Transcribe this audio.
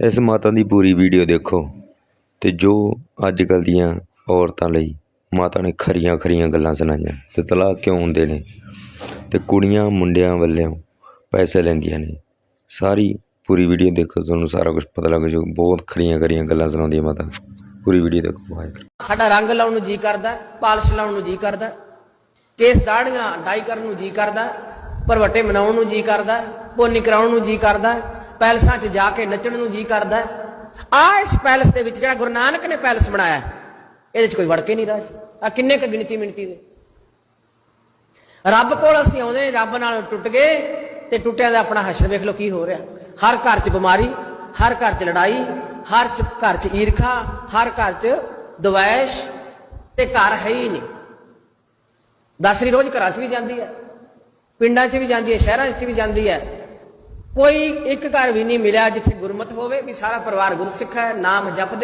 ਇਸ ਮਾਤਾ ਦੀ ਪੂਰੀ ਵੀਡੀਓ ਦੇਖੋ ਤੇ ਜੋ ਅੱਜ ਕੱਲ੍ਹ ਦੀਆਂ ਔਰਤਾਂ ਲਈ ਮਾਤਾ ਨੇ ਖਰੀਆਂ ਖਰੀਆਂ ਗੱਲਾਂ ਸੁਣਾਈਆਂ ਤੇ ਤਲਾਕ ਕਿਉਂ ਹੁੰਦੇ ਨੇ ਤੇ ਕੁੜੀਆਂ ਮੁੰਡਿਆਂ ਵੱਲੋਂ ਪੈਸੇ ਲੈਂਦੀਆਂ ਨੇ, ਸਾਰੀ ਪੂਰੀ ਵੀਡੀਓ ਦੇਖੋ, ਤੁਹਾਨੂੰ ਸਾਰਾ ਕੁਝ ਪਤਾ ਲੱਗ ਜਾਊ, ਬਹੁਤ ਖਰੀਆਂ ਖਰੀਆਂ ਗੱਲਾਂ ਸੁਣਾਉਂਦੀ ਹੈ ਮਾਤਾ। ਪੂਰੀ ਵੀਡੀਓ ਦੇਖੋ, ਵਾਹਿਗੁਰੂ। ਸਾਡਾ ਰੰਗ ਲਾਉਣ ਨੂੰ ਜੀ ਕਰਦਾ, ਪਾਲਿਸ਼ ਲਾਉਣ ਨੂੰ ਜੀ ਕਰਦਾ, ਕੇਸ ਦਾੜੀਆਂ ਡਾਈ ਕਰਨ ਨੂੰ ਜੀ ਕਰਦਾ ਭਰਵੱਟੇ ਮਨਾਉਣ ਨੂੰ ਜੀ ਕਰਦਾ ਪੋਨੀ ਕਰਾਉਣ ਨੂੰ ਜੀ ਕਰਦਾ, ਪੈਲਸਾਂ 'ਚ ਜਾ ਕੇ ਨੱਚਣ ਨੂੰ ਜੀ ਕਰਦਾ। ਆ ਇਸ ਪੈਲਸ ਦੇ ਵਿੱਚ ਜਿਹੜਾ ਗੁਰੂ ਨਾਨਕ ਨੇ ਪੈਲਸ ਬਣਾਇਆ, ਇਹਦੇ 'ਚ ਕੋਈ ਵੜ ਕੇ ਨਹੀਂ ਰਹਾ ਸੀ। ਆ ਕਿੰਨੇ ਕ ਗਿਣਤੀ ਮਿਣਤੀ ਦੇ। ਰੱਬ ਕੋਲ ਅਸੀਂ ਆਉਂਦੇ, ਰੱਬ ਨਾਲ ਟੁੱਟ ਗਏ, ਤੇ ਟੁੱਟਿਆਂ ਦਾ ਆਪਣਾ ਹਸ਼ਰ ਵੇਖ ਲਓ ਕੀ ਹੋ ਰਿਹਾ। ਹਰ ਘਰ 'ਚ ਬਿਮਾਰੀ, ਹਰ ਘਰ 'ਚ ਲੜਾਈ, ਹਰ ਘਰ 'ਚ ਈਰਖਾ, ਹਰ ਘਰ 'ਚ ਦਵੈਸ਼, ਤੇ ਘਰ ਹੈ ਹੀ ਨਹੀਂ। ਦਸਰੀ ਰੋਜ਼ ਘਰਾਂ 'ਚ ਵੀ ਜਾਂਦੀ ਹੈ। ਪਿੰਡਾਂ 'ਚ ਵੀ ਜਾਂਦੀ ਹੈ, ਸ਼ਹਿਰਾਂ 'ਚ ਵੀ ਜਾਂਦੀ ਹੈ। ਕੋਈ ਇੱਕ ਘਰ ਵੀ ਨਹੀਂ ਮਿਲਿਆ ਜਿੱਥੇ ਗੁਰਮਤ ਹੋਵੇ, ਵੀ ਸਾਰਾ ਪਰਿਵਾਰ ਗੁਰਸਿੱਖ ਹੈ, ਨਾਮ ਜਪਦੇ